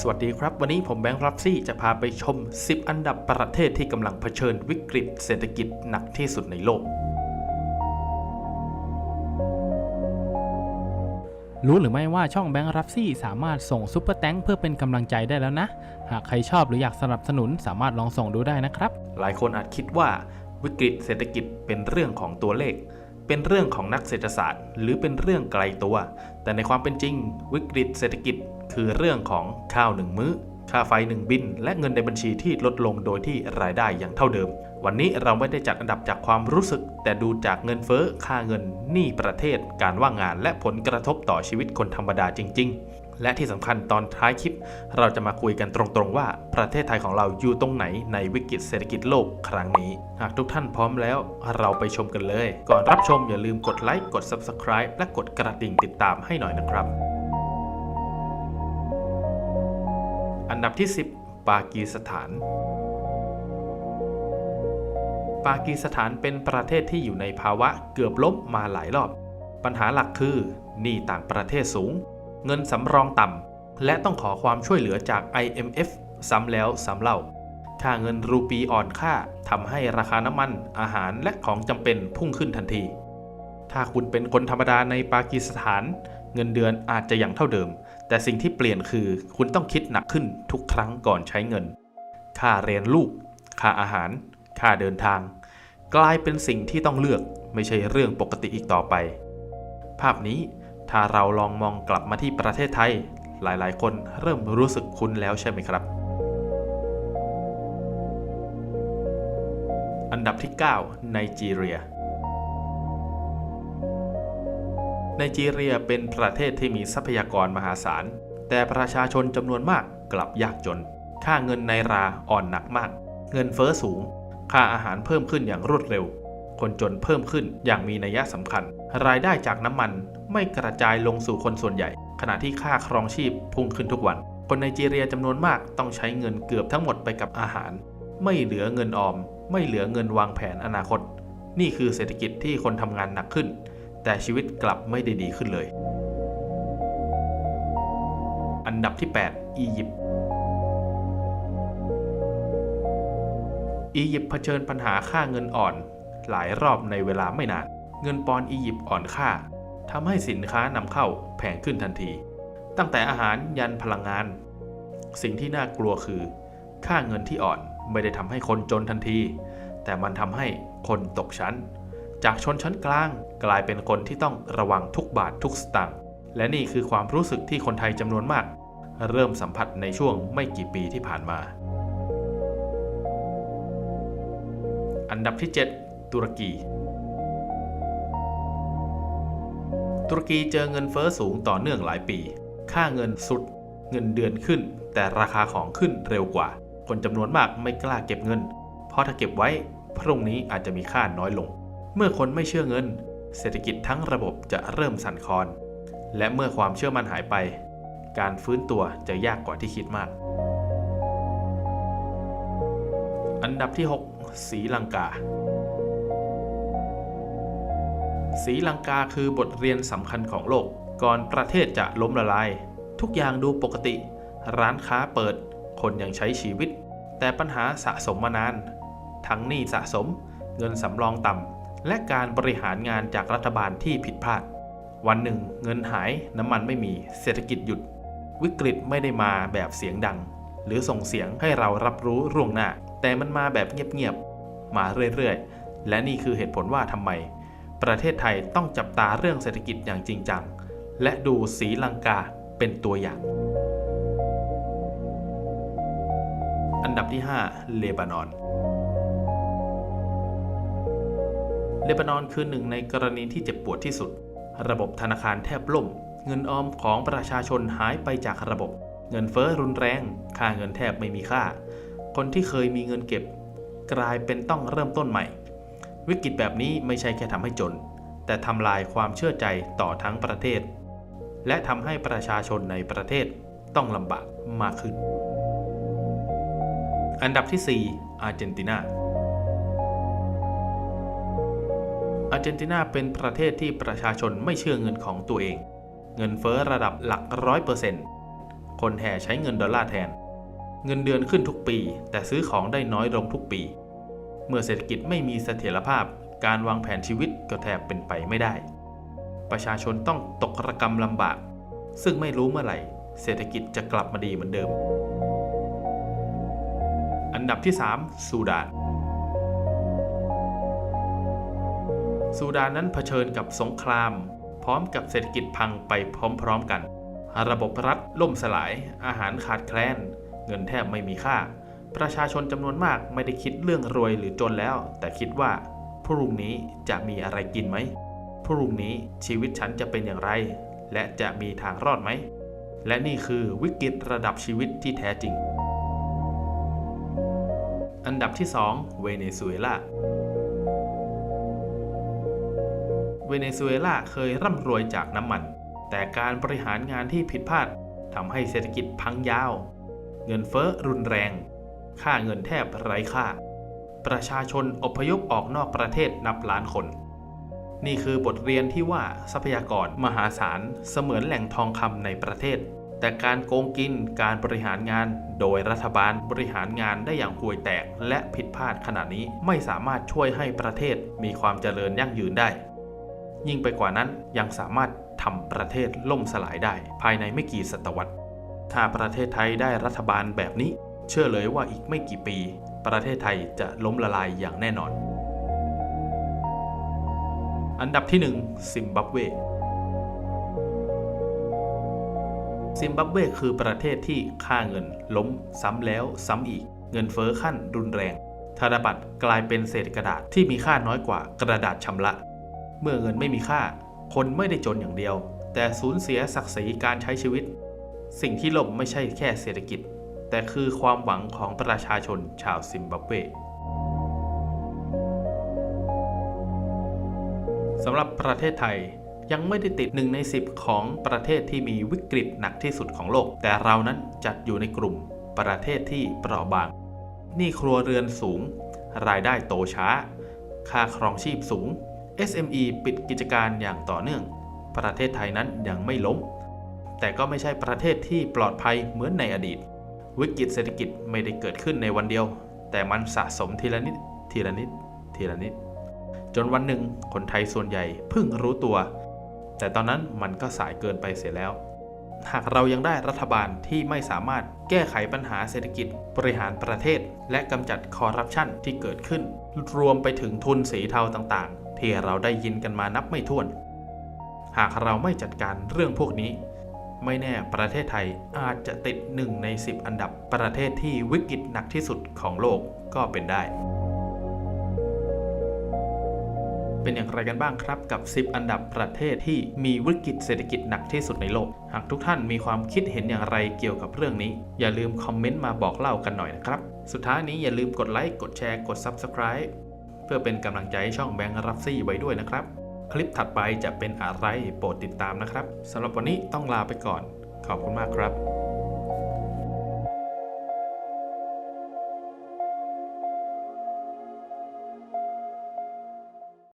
สวัสดีครับ วันนี้ผมแบงค์รับซี่จะพาไปชม 10 อันดับประเทศที่กำลังเผชิญวิกฤตเศรษฐกิจหนักที่สุดในโลก รู้หรือไม่ว่าช่องแบงค์รับซี่สามารถส่งซุปเปอร์แตงเพื่อเป็นกำลังใจได้แล้วนะ หากใครชอบหรืออยากสนับสนุนสามารถลองส่งดูได้นะครับ หลายคนอาจคิดว่าวิกฤตเศรษฐกิจเป็นเรื่องของตัวเลขเป็นเรื่องของนักเศรษฐศาสตร์ หรือเป็นเรื่องไกลตัว แต่ในความเป็นจริง วิกฤตเศรษฐกิจ คือเรื่องของข้าวหนึ่งมื้อ ค่าไฟหนึ่งบิน และเงินในบัญชีที่ลดลงโดยที่รายได้ยังเท่าเดิม วันนี้เราไม่ได้จัดอันดับจากความรู้สึก แต่ดูจากเงินเฟ้อ ค่าเงิน หนี้ประเทศ การว่างงาน และผลกระทบต่อชีวิตคนธรรมดาจริง ๆและที่สำคัญตอนท้ายคลิป เราจะมาคุยกันตรงๆว่าประเทศไทยของเราอยู่ตรงไหนในวิกฤตเศรษฐกิจโลกครั้งนี้ หากทุกท่านพร้อมแล้ว เราไปชมกันเลย ก่อนรับชมอย่าลืมกดไลค์กด Subscribe และกดกระดิ่งติดตามให้หน่อยนะครับ อันดับที่ 10 ปากีสถาน ปากีสถานเป็นประเทศที่อยู่ในภาวะเกือบล้มมาหลายรอบ ปัญหาหลักคือหนี้ต่างประเทศสูง เงินสำรองต่ำ และต้องขอความช่วยเหลือจาก IMF ซ้ำแล้วซ้ำเล่า ค่าเงินรูปีอ่อนค่าทำให้ราคาน้ำมัน อาหารและของจำเป็นพุ่งขึ้นทันที ถ้าคุณเป็นคนธรรมดาในปากีสถาน เงินเดือนอาจจะยังเท่าเดิม แต่สิ่งที่เปลี่ยนคือคุณต้องคิดหนักขึ้นทุกครั้งก่อนใช้เงิน ค่าเรียนลูก ค่าอาหาร ค่าเดินทาง กลายเป็นสิ่งที่ต้องเลือกไม่ใช่เรื่องปกติอีกต่อไป ภาพนี้ถ้าเราลองมองกลับมาที่ประเทศไทย หลายๆ คนเริ่มรู้สึกคุ้นแล้วใช่ไหมครับ อันดับที่ 9 ไนจีเรีย ไนจีเรียเป็นประเทศที่มีทรัพยากรมหาศาล แต่ประชาชนจำนวนมากกลับยากจน ค่าเงินในราอ่อนหนักมาก เงินเฟอ้อสูง ค่าอาหารเพิ่มขึ้นอย่างรวดเร็ว คนจนเพิ่มขึ้นอย่างมีนัยสำคัญ รายได้จากน้ำมันไม่กระจายลงสู่คนส่วนใหญ่ ขณะที่ค่าครองชีพพุ่งขึ้นทุกวัน คนไนจีเรียจำนวนมากต้องใช้เงินเกือบทั้งหมดไปกับอาหาร ไม่เหลือเงินออม ไม่เหลือเงินวางแผนอนาคต นี่คือเศรษฐกิจที่คนทำงานหนักขึ้น แต่ชีวิตกลับไม่ได้ดีขึ้นเลย อันดับที่ 8 อียิปต์ อียิปต์เผชิญปัญหาค่าเงินอ่อน หลายรอบในเวลาไม่นาน เงินปอนด์อียิปต์อ่อนค่าทำให้สินค้านำเข้าแพงขึ้นทันที ตั้งแต่อาหารยันพลังงาน สิ่งที่น่ากลัวคือ ค่าเงินที่อ่อนไม่ได้ทำให้คนจนทันที แต่มันทำให้คนตกชั้น จากชนชั้นกลาง กลายเป็นคนที่ต้องระวังทุกบาททุกสตางค์และนี่คือความรู้สึกที่คนไทยจำนวนมาก เริ่มสัมผัสในช่วงไม่กี่ปีที่ผ่านมา อันดับที่ 7 ตุรกี ตุรกีเจอเงินเฟอ้อสูงต่อเนื่องหลายปี ค่าเงินสุด เงินเดือนขึ้น แต่ราคาของขึ้นเร็วกว่า คนจำนวนมากไม่กล้าเก็บเงิน เพราะถ้าเก็บไว้พรุ่งนี้อาจจะมีค่าน้อยลง เมื่อคนไม่เชื่อเงิน เศรษฐกิจทั้งระบบจะเริ่มสั่นคลอน และเมื่อความเชื่อมั่นหายไป การฟื้นตัวจะยากกว่าที่คิดมาก อันดับที่6ศรีลังกาศรีลังกาคือบทเรียนสำคัญของโลก ก่อนประเทศจะล้มละลาย ทุกอย่างดูปกติ ร้านค้าเปิด คนยังใช้ชีวิต แต่ปัญหาสะสมมานาน ทั้งหนี้สะสม เงินสำรองต่ำ และการบริหารงานจากรัฐบาลที่ผิดพลาด วันหนึ่ง เงินหายน้ำมันไม่มีเศรษฐกิจหยุด วิกฤตไม่ได้มาแบบเสียงดัง หรือส่งเสียงให้เรารับรู้ร่วงหน้า แต่มันมาแบบเงียบๆมาเรื่อยๆ และนี่คือเหตุผลว่าทำไม ประเทศไทยต้องจับตาเรื่องเศรษฐกิจอย่างจริงจัง และดูศรีลังกาเป็นตัวอย่าง อันดับที่ 5 เลบานอน เลบานอนคือหนึ่งในกรณีที่เจ็บปวดที่สุด ระบบธนาคารแทบล่ม เงินออมของประชาชนหายไปจากระบบ เงินเฟ้อรุนแรง ค่าเงินแทบไม่มีค่า คนที่เคยมีเงินเก็บ กลายเป็นต้องเริ่มต้นใหม่ วิกฤตแบบนี้ไม่ใช่แค่ทำให้จน แต่ทำลายความเชื่อใจต่อทั้งประเทศ และทำให้ประชาชนในประเทศต้องลำบากมากขึ้น อันดับที่ 4 อาร์เจนตินา อาร์เจนตินาเป็นประเทศที่ประชาชนไม่เชื่อเงินของตัวเอง เงินเฟ้อระดับหลักร้อยเปอร์เซ็นต์คนแห่ใช้เงินดอลลาร์แทน เงินเดือนขึ้นทุกปี แต่ซื้อของได้น้อยลงทุกปี เมื่อเศรษฐกิจไม่มีเสถียรภาพ การวางแผนชีวิตก็แทบเป็นไปไม่ได้ ประชาชนต้องตกระกรรมลำบาก ซึ่งไม่รู้เมื่อไหร่ เศรษฐกิจจะกลับมาดีเหมือนเดิม อันดับที่3ซูดาน ซูดานนั้นเผชิญกับสงคราม พร้อมกับเศรษฐกิจพังไปพร้อมๆกัน ระบบรัฐล่มสลาย อาหารขาดแคลน เงินแทบไม่มีค่า ประชาชนจำนวนมากไม่ได้คิดเรื่องรวยหรือจนแล้ว แต่คิดว่าพรุ่งนี้จะมีอะไรกินไหมพรุ่งนี้ชีวิตฉันจะเป็นอย่างไร และจะมีทางรอดไหม และนี่คือวิกฤตระดับชีวิตที่แท้จริง อันดับที่ 2 เวเนซุเอลา เวเนซุเอลาเคยร่ำรวยจากน้ำมัน แต่การบริหารงานที่ผิดพลาดทำให้เศรษฐกิจพังยาว เงินเฟ้อรุนแรง ค่าเงินแทบไร้ค่า ประชาชนอพยพออกนอกประเทศนับล้านคน นี่คือบทเรียนที่ว่าทรัพยากรมหาศาลเสมือนแหล่งทองคำในประเทศ แต่การโกงกินการบริหารงาน โดยรัฐบาลบริหารงานได้อย่างห่วยแตกและผิดพลาดขนาดนี้ไม่สามารถช่วยให้ประเทศมีความเจริญยั่งยืนได้ ยิ่งไปกว่านั้นยังสามารถทำประเทศล่มสลายได้ ภายในไม่กี่ศตวรรษ ถ้าประเทศไทยได้รัฐบาลแบบนี้ เชื่อเลยว่าอีกไม่กี่ปี ประเทศไทยจะล้มละลายอย่างแน่นอน อันดับที่1ซิมบับเวซิมบับเวคือประเทศที่ค่าเงินล้มซ้ำแล้วซ้ำอีก เงินเฟอ้อขั้นรุนแรง ธนบัตรกลายเป็นเศษกระดาษที่มีค่าน้อยกว่ากระดาษชำระ เมื่อเงินไม่มีค่า คนไม่ได้จนอย่างเดียว แต่สูญเสียศักดิ์ศรีการใช้ชีวิต สิ่งที่ล่มไม่ใช่แค่เศรษฐกิจ แต่คือความหวังของประชาชนชาวซิมบับเวสำหรับประเทศไทยยังไม่ได้ติด1ใน 10 ของประเทศที่มีวิกฤตหนักที่สุดของโลก แต่เรานั้นจัดอยู่ในกลุ่มประเทศที่เปราะบางหนี้ครัวเรือนสูง รายได้โตช้า ค่าครองชีพสูง SME ปิดกิจการอย่างต่อเนื่อง ประเทศไทยนั้นยังไม่ล้ม แต่ก็ไม่ใช่ประเทศที่ปลอดภัยเหมือนในอดีต วิกฤตเศรษฐกิจไม่ได้เกิดขึ้นในวันเดียว แต่มันสะสมทีละนิด ทีละนิด ทีละนิด จนวันหนึ่งคนไทยส่วนใหญ่เพิ่งรู้ตัว แต่ตอนนั้นมันก็สายเกินไปเสียแล้ว หากเรายังได้รัฐบาลที่ไม่สามารถแก้ไขปัญหาเศรษฐกิจ บริหารประเทศ และกำจัดคอร์รัปชันที่เกิดขึ้น รวมไปถึงทุนสีเทาต่างๆ ที่เราได้ยินกันมานับไม่ถ้วน หากเราไม่จัดการเรื่องพวกนี้ ไม่แน่ประเทศไทยอาจจะติดหนึ่งใน 10 อันดับประเทศที่วิกฤตหนักที่สุดของโลกก็เป็นได้ เป็นอย่างไรกันบ้างครับกับ 10 อันดับประเทศที่มีวิกฤตเศรษฐกิจหนักที่สุดในโลก หากทุกท่านมีความคิดเห็นอย่างไรเกี่ยวกับเรื่องนี้ อย่าลืมคอมเมนต์มาบอกเล่ากันหน่อยนะครับ สุดท้ายนี้อย่าลืมกดไลค์กดแชร์กด Subscribe เพื่อเป็นกำลังใจให้ช่องแบงค์รับซี่ไว้ด้วยนะครับ คลิปถัดไปจะเป็นอะไรโปรดติดตามนะครับสำหรับวันนี้ต้องลาไปก่อน ขอบคุณมากครับ